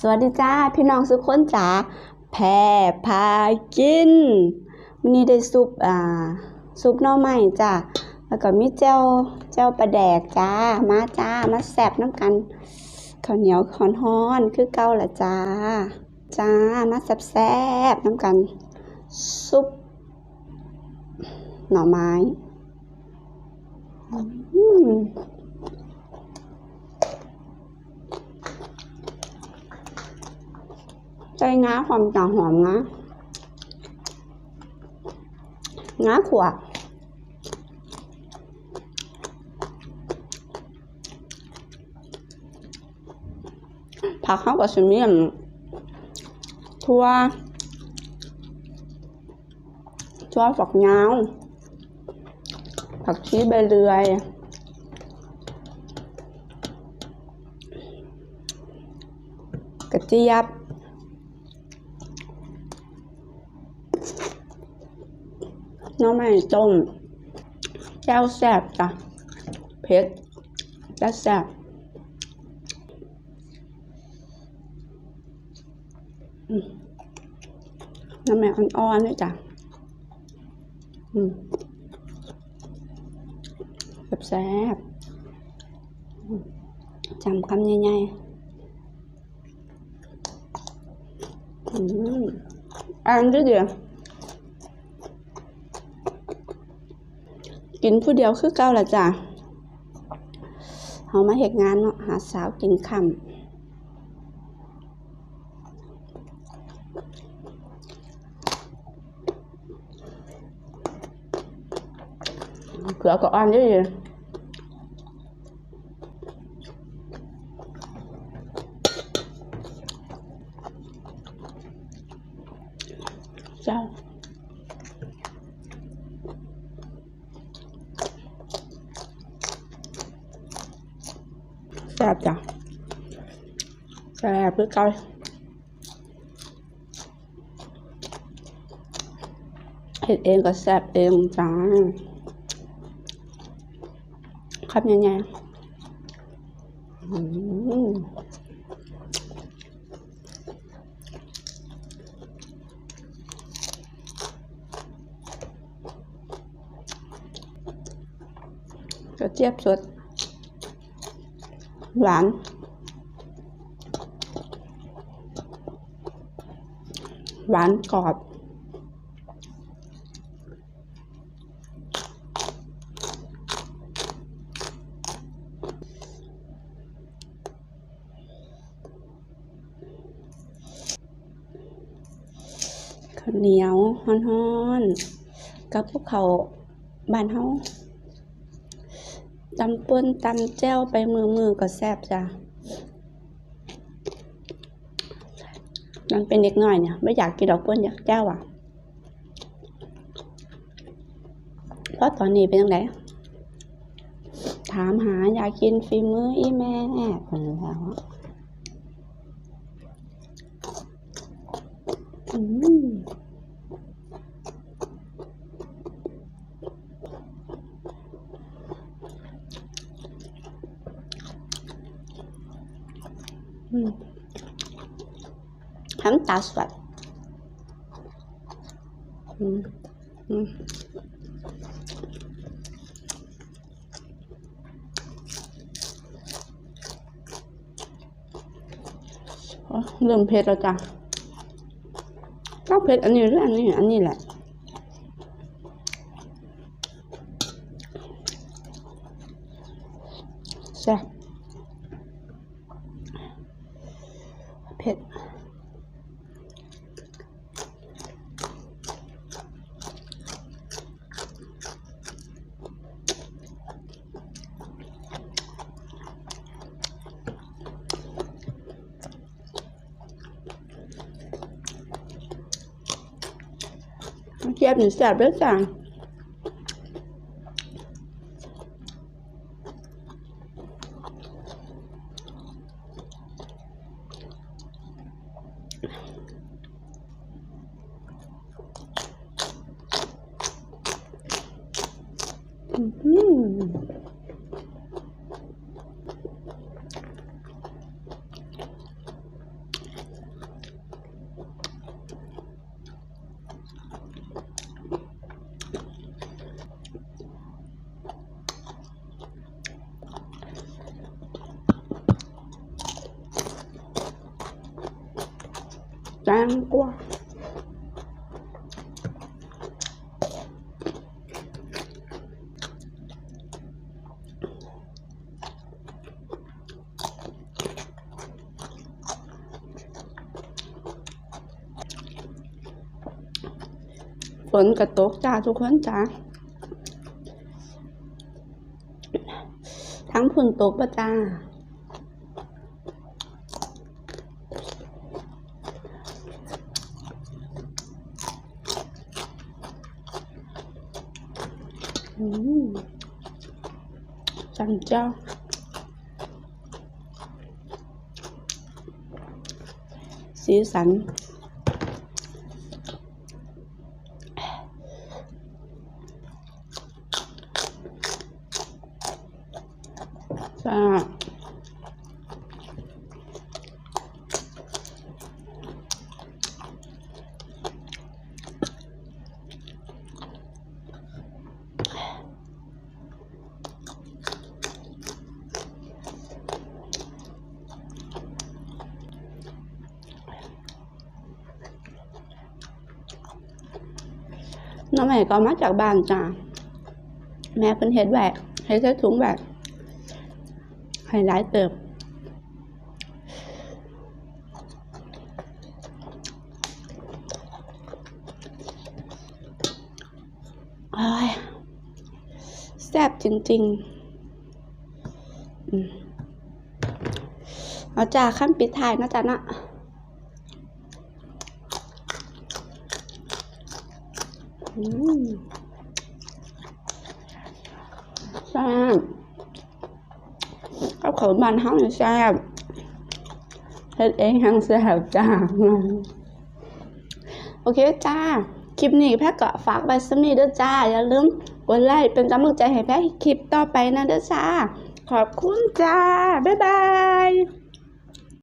สวัสดีจ้าพี่น้องสุกคนจ๋าแพรพากินวันนี้ได้ซุปอ่าซุปหน่อไม้จ้าแล้วก็มีเจ้าเจ้าปลาแดกจ้ามาจ้ามาแซบน้ำกันข้าวเหนียวฮ้อนคือเก่าละจ้าจ้ามาแซ่บน้ำกัน ซุป หน่อไม้อืม ใจงาหอมจ่าหอมงางาขวดผักเข้ากับชิมีอันทั่วทั่วฝักยาว ผักชีใบเรือยกระเจี๊ยบ น้ำไม่ต้มแจ้วแซ่บจ้ะเผ็ดและแซ่บน้ำแม่อ่อนๆด้วยจ้ะอืมแซ่บจำคำใหญ่ๆอืมอันด้วยเดียว กินผู้เดียวคือเก่าละจ้ะเอามาเหตุงานเนาะหาสาวกินคำเกือก็อ่อนเยอะๆเจ้า แซ่บจ้ะแซ่บคือเก่าเห็ดเองก็แซ่บเองจ้าครับยังไงกระเจี๊ยบสด หวาน หวานกรอบ ข้าวเหนียวฮ้อนๆ กับพวกเขาบ้านเฮา ตำป่นตำแจ้วไปมือมือก็แซ่บจ้ะมันเป็นเด็กน้อยเนี่ยไม่อยากกินดอกป่นอยากแจ้วอะเพราะตอนนี้เป็นยังไงถามหาอยากกินฝีมืออีแม่คนแล้วอืม อืมน้ำตาสดอืมอืมโอ้เริ่มเผ็ดแล้วจ้ะก็เผ็ดอันนี้หรืออันนี้ อันนี้แหละ แซ่บเผ็ดเจี๊ยบนี่ 嗯。南瓜 นกระตกจ้าทุกคนจ้าทั้งผุนตกปะจ้าอืมจันเจ้าสีสัน จ้า น้องใหม่ก็มาจากบ้านจ้าแม่เพิ่นเฮ็ดแหวกเฮ็ดใส่ถุงแหวกให้หลายเติบโอ้ยแซ่บจริงๆเอาจ้าขั้นปิดท้ายนะจ๊ะนะอืม แซ่บข้าวเขาบ้านเฮานี่แซ่บเฮ็ดเองทั้งแซ่บจ้า โอเคจ้า คลิปนี้แพทย์ก็ฝากไว้สำนีเด้อจ้า อย่าลืมกดไลค์เป็นกำลังใจให้แพทย์คลิปต่อไปนะเด้อจ้า ขอบคุณจ้า บ๊ายบาย